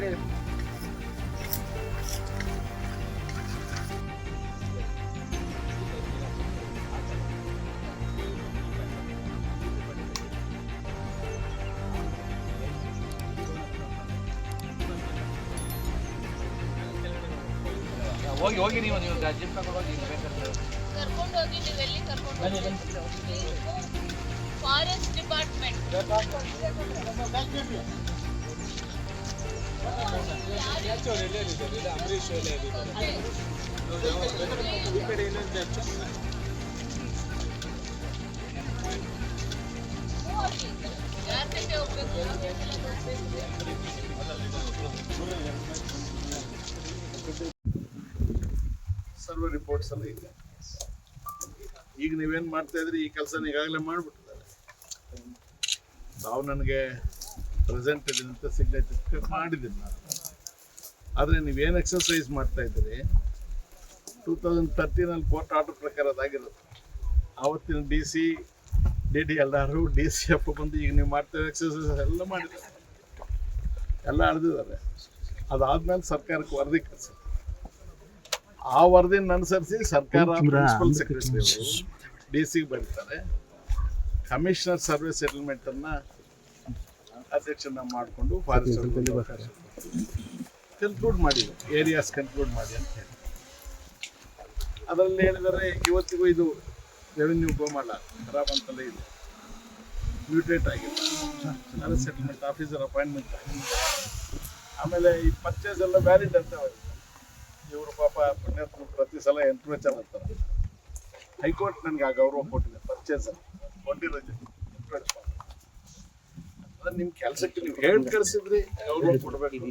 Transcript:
तिकडे ಹೋಗಿ ಹೋಗಿ ನೀವು ನೀವು ಜಿಮ್ ತಗೊಂಡು ಹೋಗಿ ಬೇಕಾದ್ರೆ ಕರ್ಕೊಂಡು ಹೋಗಿ ನೀವು ಎಲ್ಲಿ ಕರ್ಕೊಂಡು ಹೋಗಿ ಫಾರೆಸ್ಟ್ ಡಿಪಾರ್ಟ್ಮೆಂಟ್ ಯಾರ ಜೊತೆ ಹೋಗ್ಬೇಕು ಸರ್ವೆ ರಿಪೋರ್ಟ್ಸ್ ಇದೆ. ಈಗ ನೀವೇನ್ ಮಾಡ್ತಾ ಇದ್ರಿ? ಈ ಕೆಲಸ ಈಗಾಗಲೇ ಮಾಡ್ಬಿಟ್ಟಿದ್ದಾರೆ. ತಾವು ನನಗೆ ಪ್ರೆಸೆಂಟ್ ಅಂತ ಸಿಗ್ನೇಚರ್ ಮಾಡಿದ್ದೀನಿ ನಾನು. ಆದರೆ ನೀವೇನು ಎಕ್ಸಸೈಸ್ ಮಾಡ್ತಾ ಇದ್ದೀರಿ? ಟೂ ತೌಸಂಡ್ ತರ್ಟೀನಲ್ಲಿ ಕೋರ್ಟ್ ಆರ್ಡರ್ ಪ್ರಕಾರ ಅದಾಗಿರೋದು. ಆವತ್ತಿನ D C D D L ಆರು ಡಿ ಸಿ ಎಫ್ ಬಂದು ಈಗ ನೀವು ಮಾಡ್ತಾ ಎಕ್ಸಸೈಸ್ ಎಲ್ಲ ಮಾಡಿದ್ದಾರೆ. ಎಲ್ಲ ಅಳೆದಿದ್ದಾರೆ ಅದಾದ್ಮೇಲೆ ಸರ್ಕಾರಕ್ಕೆ ವರದಿ ಕಳಿಸಿ. ಆ ವರದಿನ ಅನುಸರಿಸಿ ಸರ್ಕಾರ ಪ್ರಿನ್ಸಿಪಲ್ ಸೆಕ್ರೆಟರಿ ಡಿ ಸಿ ಬರೀತಾರೆ. ಕಮಿಷನರ್ ಸರ್ವೆ ಸೆಟಲ್ಮೆಂಟನ್ನು ಅಧ್ಯಕ್ಷನ ಮಾಡಿಕೊಂಡು ಫಾರೆಸ್ಟ್ ಕನ್ಕ್ಲೂಡ್ ಮಾಡಿ ಏರಿಯಾಸ್ ಕನ್ಕ್ಲೂಡ್ ಮಾಡಿ ಅಂತ ಹೇಳಿ. ಅದರಲ್ಲಿ ಹೇಳಿದರೆ ಇವತ್ತಿಗೂ ಇದು ರೆವಿನ್ಯೂ ಗೋಮಾಳ ಖರಾಬ್ ಅಂತಲೇ ಇದೆ. ಮ್ಯೂಟೇಟ್ ಆಗಿಲ್ಲ. ಸೆಟಲ್ಮೆಂಟ್ ಆಫೀಸರ್ ಅಪಾಯಿಂಟ್ಮೆಂಟ್ ಆಗಿದೆ. ಆಮೇಲೆ ಈ ಪರ್ಚೇಸ್ ಎಲ್ಲ ವ್ಯಾಲಿಡ್ ಅಂತ ಇವರು ಪಾಪ ಪುಣ್ಯಾತ್ಮ ಪ್ರತಿ ಸಲ ಎಂಟ್ರೇಚರ್ ಅಂತಾರೆ. ಹೈಕೋರ್ಟ್ ನನಗೆ ಆ ಗೌರವ ಕೊಟ್ಟಿದೆ ಪರ್ಚೇಸ್ ಕೊಟ್ಟಿರೋ ನಿಮ್ಮ ಕೆಲಸಕ್ಕೆ ನೀವು ಹೇಳ್ ಕರ್ಸಿದ್ರಿ ಅವ್ರು ಕೊಡಬೇಕು.